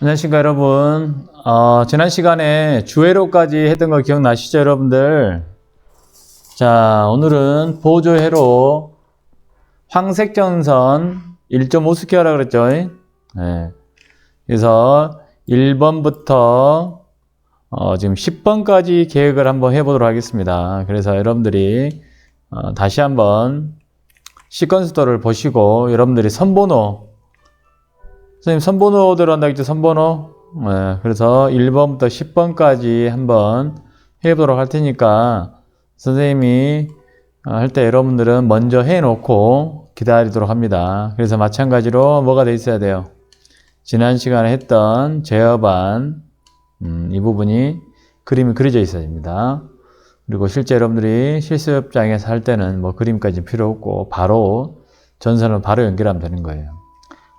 안녕하십니까 여러분 어, 지난 시간에 주회로까지 했던 거 기억나시죠 여러분들? 자 오늘은 보조회로 황색전선 1.5스퀘어라 그랬죠? 네. 그래서 1번부터 어, 지금 10번까지 계획을 한번 해보도록 하겠습니다. 그래서 여러분들이 어, 다시 한번 시퀀스도를 보시고 여러분들이 선번호 선생님 선번호대로 한다 했죠 선번호? 네, 그래서 1번부터 10번까지 한번 해보도록 할 테니까 선생님이 어, 할때 여러분들은 먼저 해놓고 기다리도록 합니다. 그래서 마찬가지로 뭐가 돼 있어야 돼요? 지난 시간에 했던 제어반 음, 이 부분이 그림이 그려져 있어야 됩니다. 그리고 실제 여러분들이 실습장에서 할 때는 뭐 그림까지 필요 없고 바로 전선을 바로 연결하면 되는 거예요.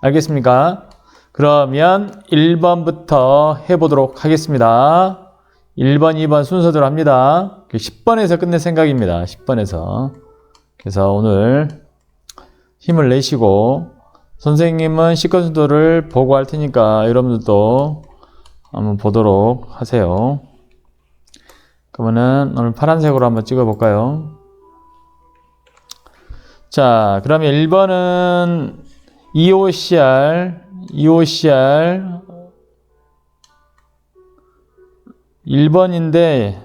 알겠습니까? 그러면 1번부터 해보도록 하겠습니다. 1번, 2번 순서대로 합니다. 10번에서 끝낼 생각입니다. 10번에서. 그래서 오늘 힘을 내시고 선생님은 시퀀스도를 보고 할 테니까 여러분들도 한번 보도록 하세요. 그러면은 오늘 파란색으로 한번 찍어 볼까요? 자, 그러면 1번은 EOCR, EOCR 1번인데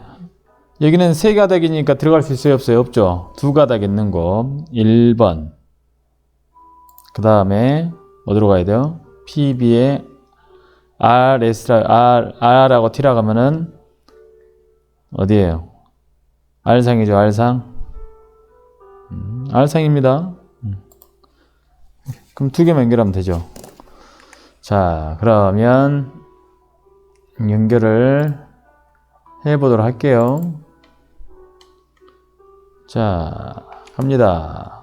여기는 세 가닥이니까 들어갈 수 있어요 없어요? 없죠? 두 가닥 있는 거. 1번. 그 다음에 어디로 가야 돼요? PB에 RS라 R, R하고 T라고 하면은 어디에요? R상이죠 R상. 음, R상입니다. 그럼 두 개만 연결하면 되죠. 자, 그러면 연결을 해 보도록 할게요. 자, 갑니다.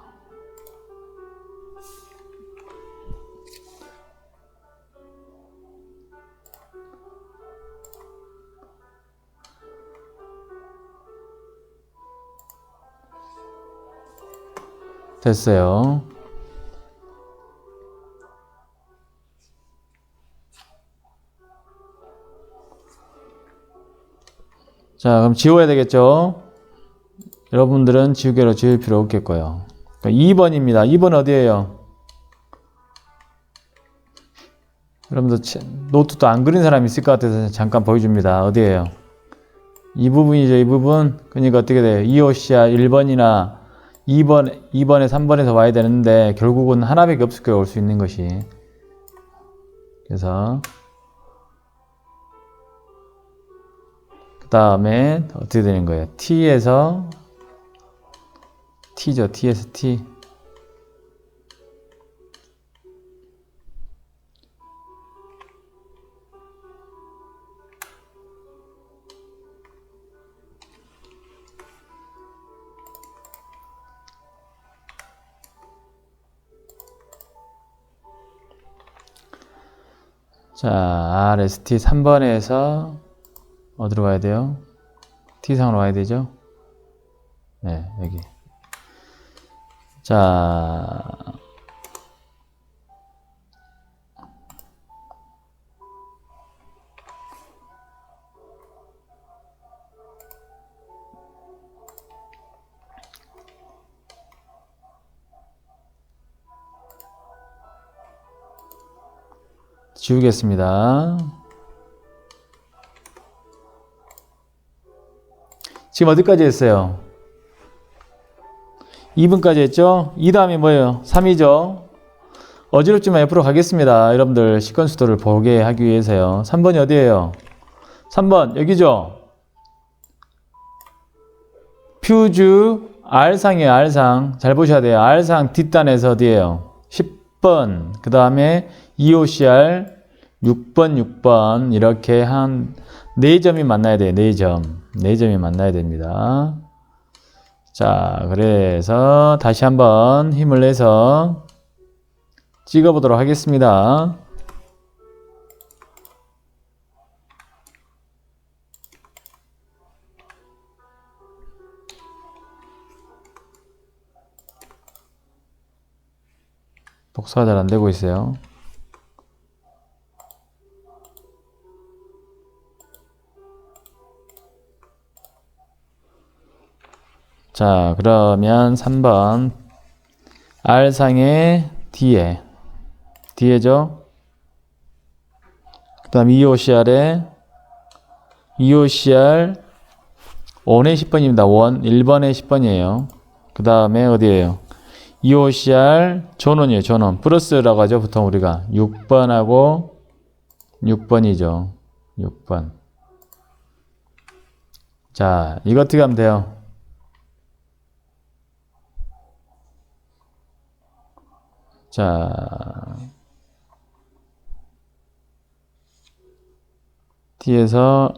됐어요. 자, 그럼 지워야 되겠죠? 여러분들은 지우개로 지울 필요 없겠고요. 2번입니다. 2번 어디에요? 여러분들 노트도 안 그린 사람 있을 것 같아서 잠깐 보여줍니다. 어디에요? 이 부분이죠. 이 부분. 그러니까 어떻게 돼요? EOC야 1번이나 2번, 2번에 3번에서 와야 되는데 결국은 하나밖에 없을 거예요. 올 수 있는 것이. 그래서 다음에 어떻게 되는 거예요? t에서 t죠. t에서 t. 자, RST 3번에서 어디로 가야 돼요? T상으로 와야 되죠? 네, 여기. 자, 지우겠습니다. 지금 어디까지 했어요? 2분까지 했죠? 2 다음이 뭐예요? 3이죠? 어지럽지만 옆으로 가겠습니다. 여러분들 시퀀스도를 보게 하기 위해서요. 3번이 어디예요? 3번 여기죠? 퓨즈 R상이에요. R상. 잘 보셔야 돼요. R상 뒷단에서 어디예요? 10번. 그 다음에 EOCR 6번, 6번 이렇게 한 4점이 만나야 돼요. 4점. 4점이 만나야 됩니다. 자, 그래서 다시 한번 힘을 내서 찍어 보도록 하겠습니다. 복사가 잘 안 되고 있어요. 자, 그러면 3번. R상의 D에. D에죠? 그 다음 EOCR에 EOCR 원의 10번입니다. 원 1번의 10번이에요. 그 다음에 어디에요? EOCR 전원이에요. 전원. 플러스라고 하죠. 보통 우리가 6번하고 6번이죠. 6번. 자, 이거 어떻게 하면 돼요? 자, 뒤에서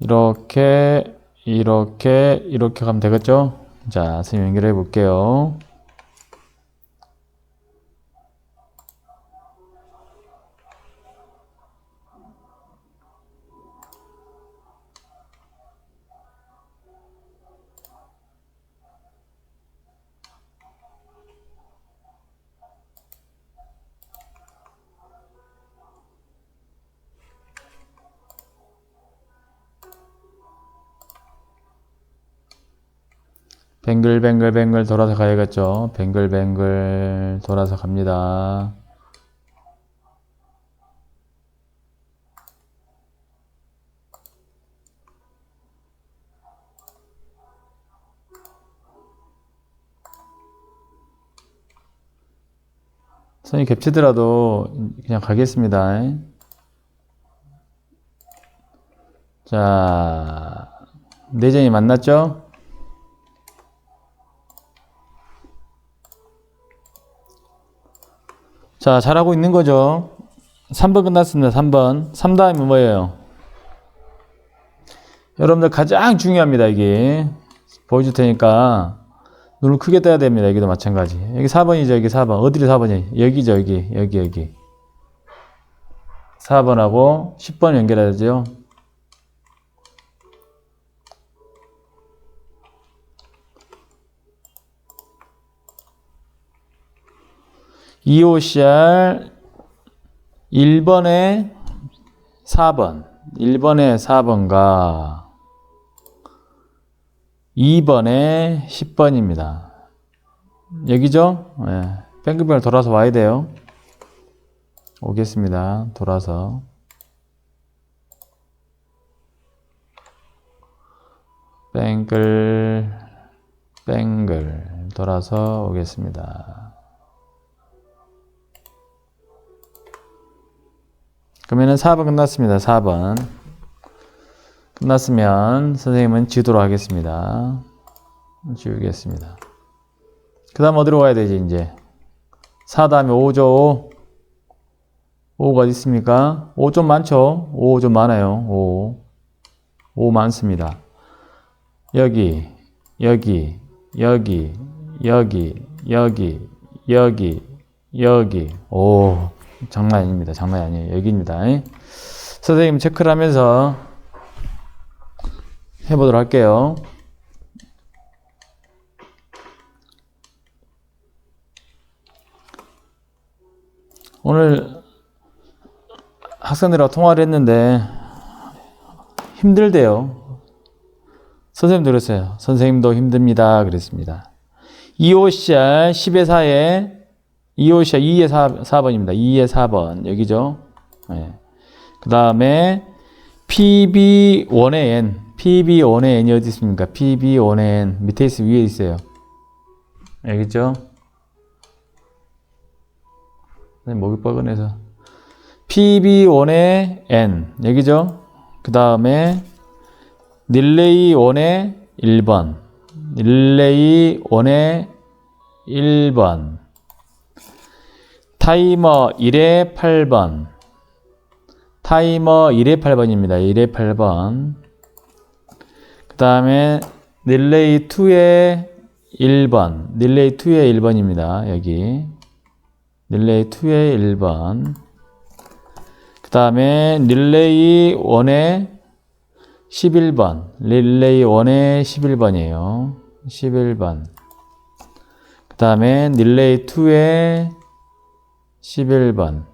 이렇게 이렇게 이렇게 가면 되겠죠? 자, 선생님 연결해 볼게요. 뱅글뱅글뱅글 돌아서 가야겠죠? 뱅글뱅글 돌아서 갑니다. 선이 겹치더라도 그냥 가겠습니다. 자, 내전이 만났죠? 자, 잘하고 있는 거죠. 3번 끝났습니다. 3번. 3 다음이 뭐예요? 여러분들 가장 중요합니다. 이게. 보여줄 테니까 눈을 크게 떠야 됩니다. 여기도 마찬가지. 여기 4번이죠. 여기 4번. 어디를 4번이? 여기죠. 여기. 여기, 여기. 4번하고 10번 연결해야죠. EOCR 1번에 4번, 1번에 4번과 2번에 10번입니다. 여기죠? 네. 뱅글뱅글 돌아서 와야 돼요. 오겠습니다. 돌아서. 뱅글, 뱅글 돌아서 오겠습니다. 그러면은 4번 끝났습니다. 4번. 끝났으면 선생님은 지도록 하겠습니다. 지우겠습니다. 그 다음 어디로 가야 되지, 이제? 4 다음에 5죠, 5. 5가 어디 있습니까? 5 좀 많죠? 5 좀 많아요. 5. 5 많습니다. 여기, 여기, 여기, 여기, 여기, 여기, 여기. 오. 장난 아닙니다. 장난 아니에요. 여기입니다. 선생님 체크를 하면서 해보도록 할게요. 오늘 학생들하고 통화를 했는데 힘들대요. 선생님도 그랬어요. 선생님도 힘듭니다. 그랬습니다. EOCR 10의 4에 2호시아 2의 4, 4번입니다. 2의 4번. 여기죠. 네. 그 다음에 PB1의 N. PB1의 N이 어디 있습니까? PB1의 N. 밑에 있어, 위에 있어요. 여기죠? 목이 뻐근해서. PB1의 N. 여기죠? 그 다음에 릴레이 1의 1번. 릴레이 1의 1번. 타이머 1의 8번. 타이머 1의 8번입니다. 1의 8번. 그 다음에 릴레이 2의 1번. 릴레이 2의 1번입니다. 여기. 릴레이 2의 1번. 그 다음에 릴레이 1의 11번. 릴레이 1의 11번이에요. 11번. 그 다음에 릴레이 2의 11번.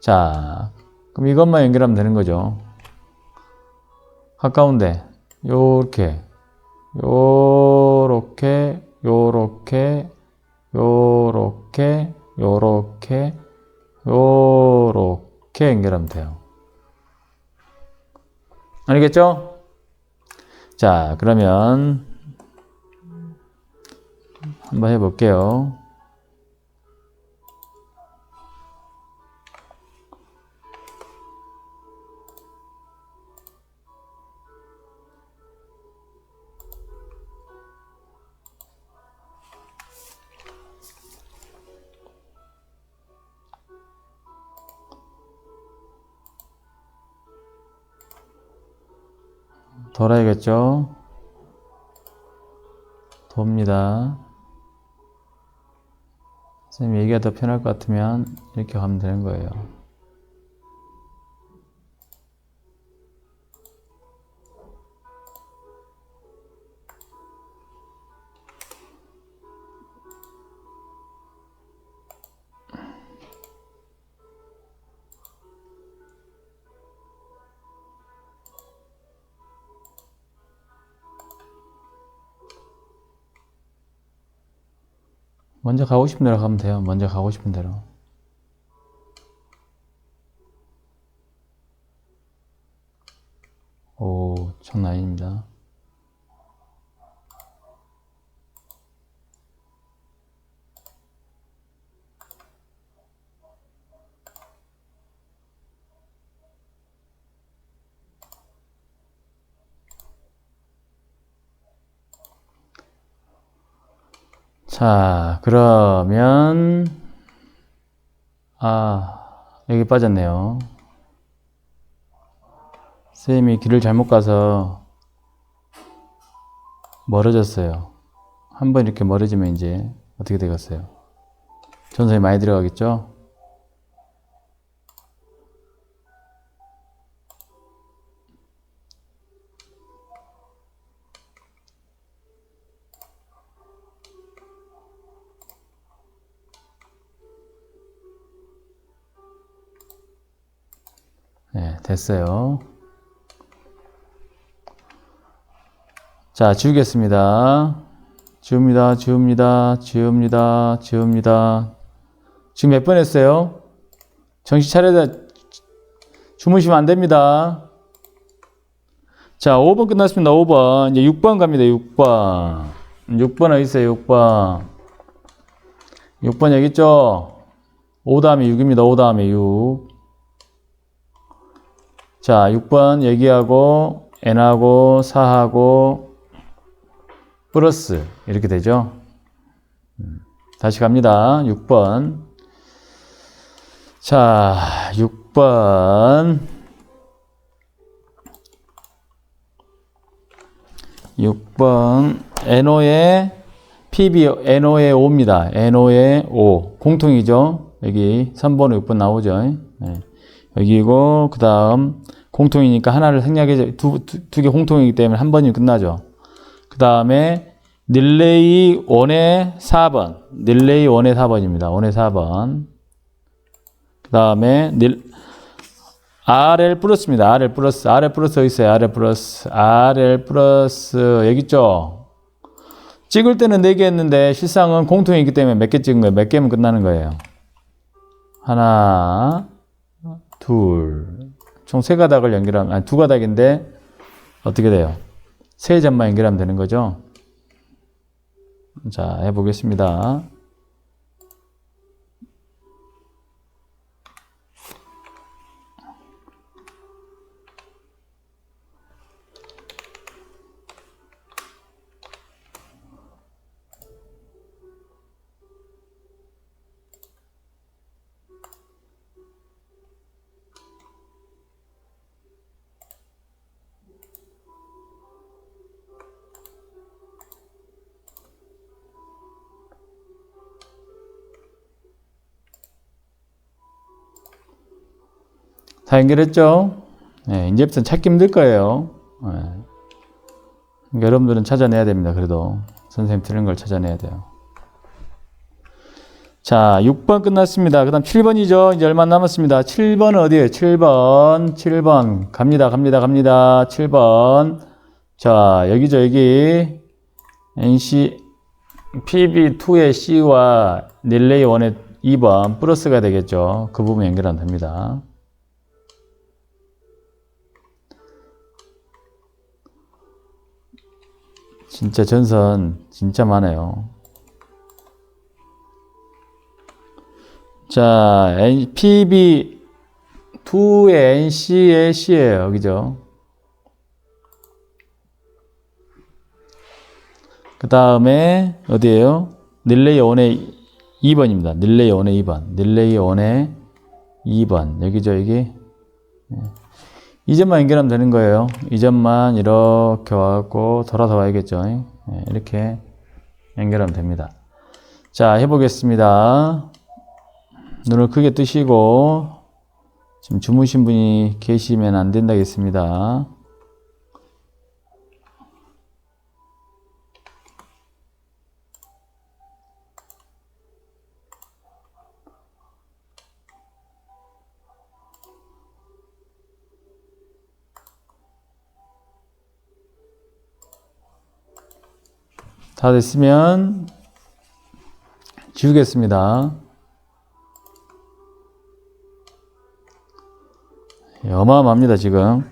자, 그럼 이것만 연결하면 되는 거죠. 가까운데, 요렇게, 요렇게, 요렇게, 요렇게, 요렇게, 요렇게 연결하면 돼요. 알겠죠? 자, 그러면 한번 해볼게요. 돌아야겠죠? 돕니다. 선생님 얘기가 더 편할 것 같으면 이렇게 가면 되는 거예요. 먼저 가고 싶은 대로 가면 돼요. 먼저 가고 싶은 대로. 오, 장난 아닙니다. 자, 그러면, 아, 여기 빠졌네요. 쌤이 길을 잘못 가서 멀어졌어요. 한번 이렇게 멀어지면 이제 어떻게 되겠어요? 전선이 많이 들어가겠죠? 됐어요. 자, 지우겠습니다. 지웁니다, 지웁니다, 지웁니다, 지웁니다. 지금 몇 번 했어요? 정신 차려야 돼. 주무시면 안 됩니다. 자, 5번 끝났습니다. 5번. 이제 6번 갑니다. 6번. 6번 어디 있어요? 6번. 6번 여기 있죠? 5 다음에 6입니다. 5 다음에 6. 자, 6번 얘기하고 n하고 4하고 플러스 이렇게 되죠. 음, 다시 갑니다. 6번. 자, 6번. 6번 NO의 PB NO의 5입니다. NO의 5 공통이죠. 여기 3번 6번 나오죠. 네. 여기고 그 다음 공통이니까 하나를 생략해 두두 개 공통이기 때문에 한 번이면 끝나죠. 그 다음에 닐레이 1의 4번 닐레이 1의 4번입니다. 1의 4번 그 다음에 닐 RL 플러스입니다. RL 플러스 RL 플러스 어디 있어요? RL 플러스 RL 플러스 여기 있죠? 찍을 때는 4개 했는데 실상은 공통이기 때문에 몇 개 찍은 거예요? 몇 개면 끝나는 거예요? 하나 둘, 총 세 가닥을 연결하면, 아니, 두 가닥인데, 어떻게 돼요? 세 점만 연결하면 되는 거죠? 자, 해보겠습니다. 다 연결했죠? 네, 이제부터는 찾기 힘들 거예요. 네. 그러니까 여러분들은 찾아내야 됩니다. 그래도 선생님 틀린 걸 찾아내야 돼요. 자, 6번 끝났습니다. 그 다음 7번이죠. 이제 얼마 남았습니다. 7번은 어디에요? 7번, 7번. 갑니다, 갑니다, 갑니다. 7번. 자, 여기죠, 여기. NC PB2의 C와 릴레이 1의 2번 플러스가 되겠죠. 그 부분 연결하면 됩니다. 진짜 전선 진짜 많아요. 자, PB 2의 NC의 C예요. 그죠? 그 다음에 어디에요? 릴레이 1의 2번입니다. 릴레이 1의 2번. 릴레이 1의 2번. 여기죠, 여기. 네. 이 점만 연결하면 되는 거예요. 이 점만 이렇게 와갖고 돌아서 와야겠죠. 네, 이렇게 연결하면 됩니다. 자, 해보겠습니다. 눈을 크게 뜨시고 지금 주무신 분이 계시면 안 된다겠습니다. 다 됐으면 지우겠습니다. 예, 어마어마합니다, 지금.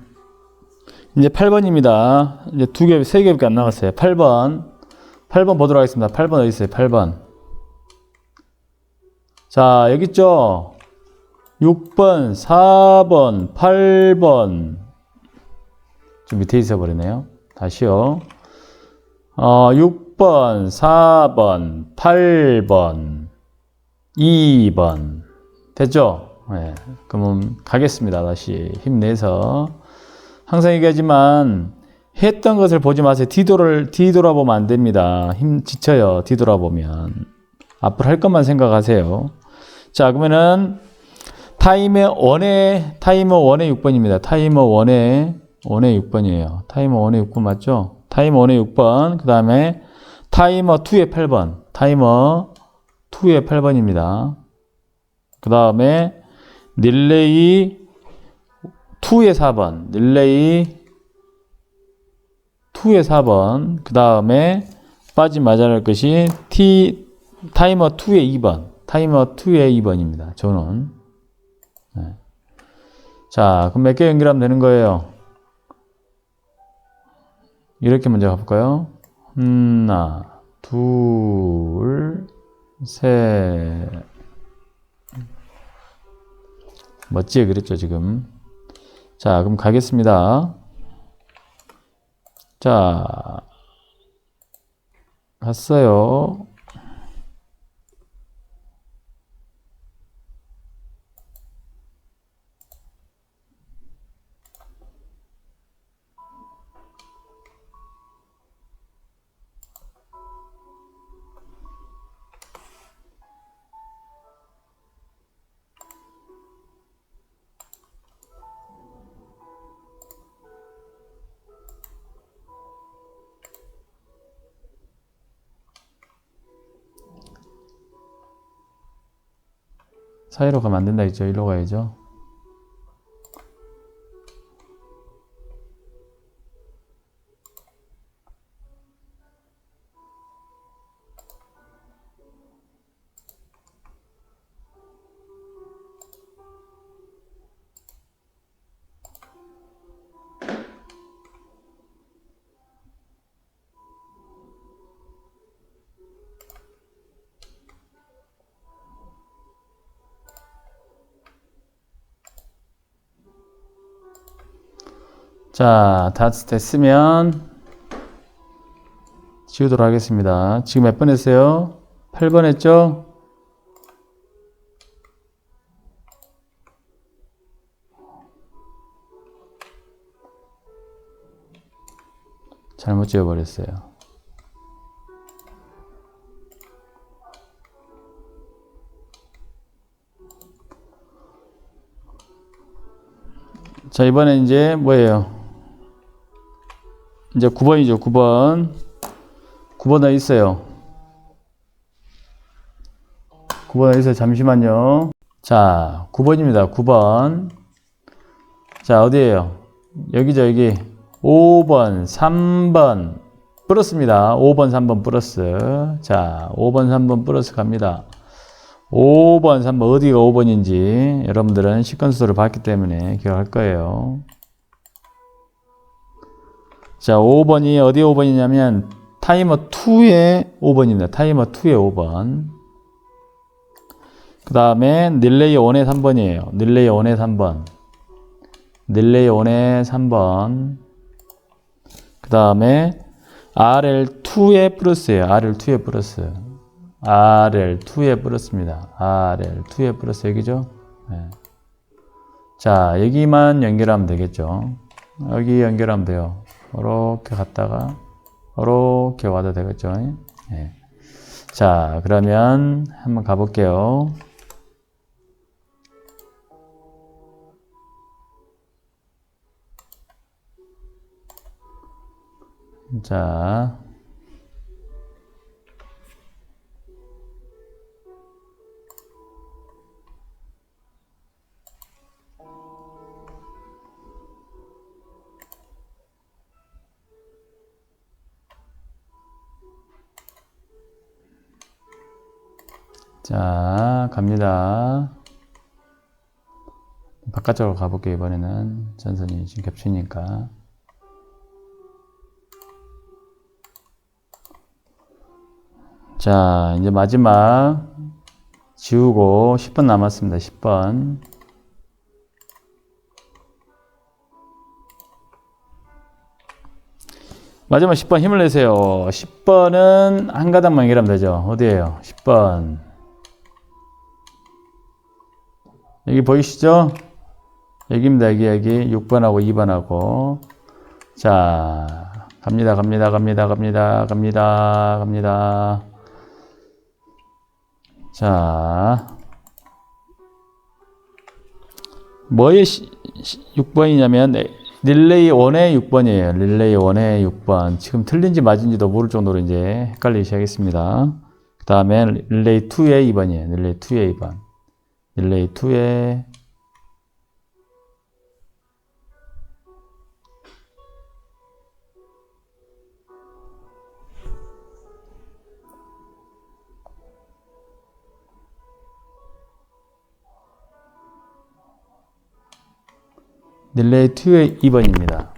이제 8번입니다. 이제 두 개, 세 개밖에 안 남았어요. 8번. 8번 보도록 하겠습니다. 8번 어디 있어요? 8번. 자, 여기 있죠? 6번, 4번, 8번. 좀 밑에 있어 버리네요. 다시요. 어, 6 번, 4번, 8번, 2번. 됐죠? 네. 그러면 가겠습니다. 다시 힘내서. 항상 얘기하지만 했던 것을 보지 마세요. 뒤돌을, 뒤돌아보면 안 됩니다. 힘 지쳐요. 뒤돌아보면. 앞으로 할 것만 생각하세요. 자, 그러면은 타이머 1의, 타이머 1의 6번입니다. 타이머 1의, 1의 6번이에요. 타이머 1의 6번 맞죠? 타이머 1의 6번, 그 다음에 타이머 2의 8번, 타이머 2의 8번입니다. 그 다음에 릴레이 2의 4번, 릴레이 2의 4번, 그 다음에 빠진 맞아야 할 것이 T, 타이머 2의 2번, 타이머 2의 2번입니다. 저는. 네. 자, 그럼 몇 개 연결하면 되는 거예요? 이렇게 먼저 가볼까요? 하나, 둘, 셋. 멋지게 그랬죠, 지금. 자, 그럼 가겠습니다. 자, 갔어요. 사이로 가면 안 된다 했죠. 일로 가야죠. 자, 다 됐으면 지우도록 하겠습니다. 지금 몇 번 했어요? 8번 했죠? 잘못 지워버렸어요. 자, 이번에 이제 뭐예요? 이제 9번이죠. 9번. 9번 어디 있어요? 9번 어디 있어요? 잠시만요. 자, 9번입니다. 9번. 자, 어디에요? 여기죠, 여기. 5번, 3번, 플러스입니다. 5번, 3번 플러스. 자, 5번, 3번 플러스 갑니다. 5번, 3번 어디가 5번인지 여러분들은 시퀀스를 봤기 때문에 기억할 거예요. 자, 5번이 어디 5번이냐면 타이머 2의 5번입니다. 타이머 2의 5번. 그 다음에 릴레이 1의 3번이에요. 릴레이 1의 3번. 릴레이 1의 3번. 그 다음에 RL2의 플러스예요. RL2의 플러스. RL2의 플러스입니다. RL2의 플러스 여기죠? 네. 자, 여기만 연결하면 되겠죠. 여기 연결하면 돼요. 이렇게 갔다가 이렇게 와도 되겠죠. 네. 자, 그러면 한번 가볼게요. 자, 자, 갑니다. 바깥쪽으로 가볼게요, 이번에는. 전선이 지금 겹치니까. 자, 이제 마지막 지우고 10번 남았습니다. 10번. 마지막 10번 힘을 내세요. 10번은 한 가닥만 연결하면 되죠. 어디에요? 10번. 여기 보이시죠? 여기입니다. 여기, 여기. 6번하고 2번하고. 자, 갑니다. 갑니다. 갑니다. 갑니다. 갑니다. 갑니다. 자, 뭐의 6번이냐면 릴레이 1의 6번이에요. 릴레이 1의 6번. 지금 틀린지 맞은지도 모를 정도로 이제 헷갈리기 시작했습니다. 그 다음에 릴레이 2의 2번이에요. 릴레이 2의 2번. 릴레이 2의 릴레이 2의 2번입니다.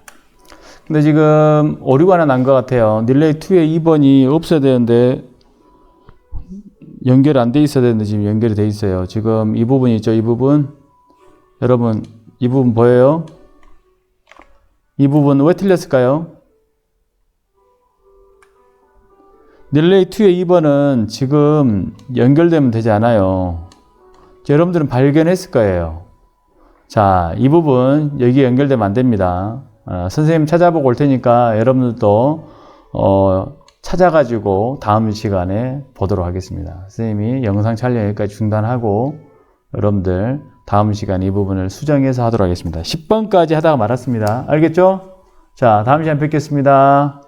근데 지금 오류가 하나 난 것 같아요. 릴레이 2의 2번이 없어야 되는데 연결 안 돼 있어야 되는데 지금 연결이 돼 있어요. 지금 이 부분 있죠? 이 부분. 여러분, 이 부분 보여요? 이 부분 왜 틀렸을까요? 릴레이 2의 2번은 지금 연결되면 되지 않아요. 여러분들은 발견했을 거예요. 자, 이 부분 여기 연결되면 안 됩니다. 어, 선생님 찾아보고 올 테니까 여러분들도 어, 찾아가지고 다음 시간에 보도록 하겠습니다. 선생님이 영상 촬영 여기까지 중단하고 여러분들 다음 시간 이 부분을 수정해서 하도록 하겠습니다. 10번까지 하다가 말았습니다. 알겠죠? 자, 다음 시간에 뵙겠습니다.